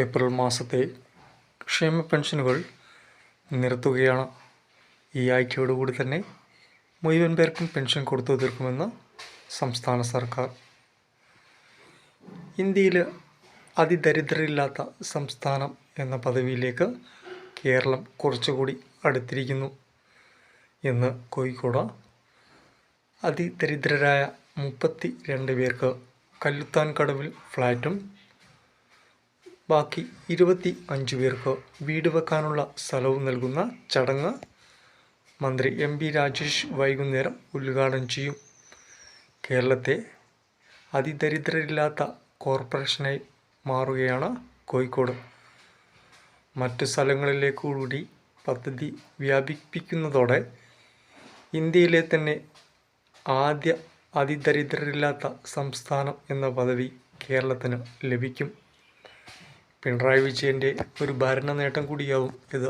April മാസത്തെ ക്ഷേമ പെൻഷനുകൾ നിർത്തുകയാണ് ഈ ആഴ്ചയോടുകൂടി തന്നെ മുഴുവൻ പേർക്കും പെൻഷൻ കൊടുത്തു തീർക്കുമെന്ന് സംസ്ഥാന സർക്കാർ. ഇന്ത്യയിൽ അതിദരിദ്രരില്ലാത്ത സംസ്ഥാനം എന്ന പദവിയിലേക്ക് കേരളം കുറച്ചുകൂടി അടുത്തിരിക്കുന്നു. എന്ന് കോഴിക്കോട് അതിദരിദ്രരായ മുപ്പത്തി രണ്ട് പേർക്ക് കല്ലുത്താൻ കടവിൽ ഫ്ലാറ്റും ബാക്കി ഇരുപത്തി അഞ്ച് പേർക്ക് വീട് വെക്കാനുള്ള സ്ഥലവും നൽകുന്ന ചടങ്ങ് മന്ത്രി എം പി രാജേഷ് വൈകുന്നേരം ഉദ്ഘാടനം ചെയ്യും. കേരളത്തെ അതിദരിദ്രരില്ലാത്ത കോർപ്പറേഷനായി മാറുകയാണ് കോഴിക്കോട്. മറ്റു സ്ഥലങ്ങളിലേക്കുകൂടി പദ്ധതി വ്യാപിപ്പിക്കുന്നതോടെ ഇന്ത്യയിലെ തന്നെ ആദ്യ അതിദരിദ്രരില്ലാത്ത സംസ്ഥാനം എന്ന പദവി കേരളത്തിന് ലഭിക്കും. പിണറായി വിജയന്റെ ഒരു ഭരണ നേട്ടം കൂടിയാവും ഇത്.